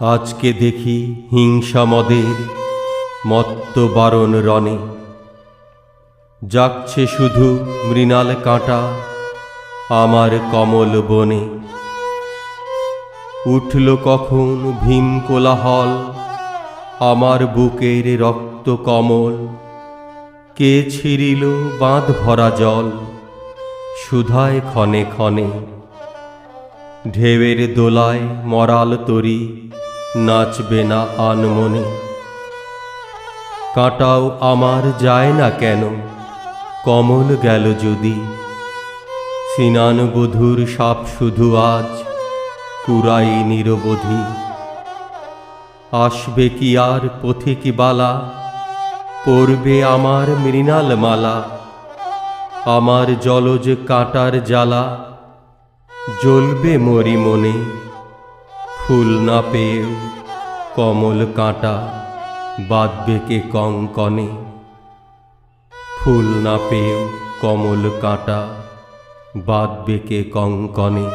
আজকে দেখি হিংসা মদের মত্ত বারণ রণে। যাচ্ছে শুধু মৃণাল কাঁটা আমার কমল বনে। উঠল কখন ভীম কোলাহল, আমার বুকের রক্ত কমল। কে ছিঁড়িল বাঁধ ভরা জল, সুধায় ক্ষণে ক্ষণে। ঢেউয়ের দোলায় মরাল তরি নাচবে না আনমনে কাঁটাও আমার যায় না কেন? কমল গেল যদি। সিনান বধুর সাপ শুধু আজ কুরাই নিরবধি। আসবে কি আর পথিক বালা? পড়বে আমার মৃণাল মালা আমার জলজ কাঁটার জ্বালা। জ্বলবে মরি মনে। ফুল না পেয়েও কমল কাঁটা বাঁধবে কে কঙ্কনে। ফুল না পেয়েও কমল কাঁটা বাঁধবে কে কঙ্কনে।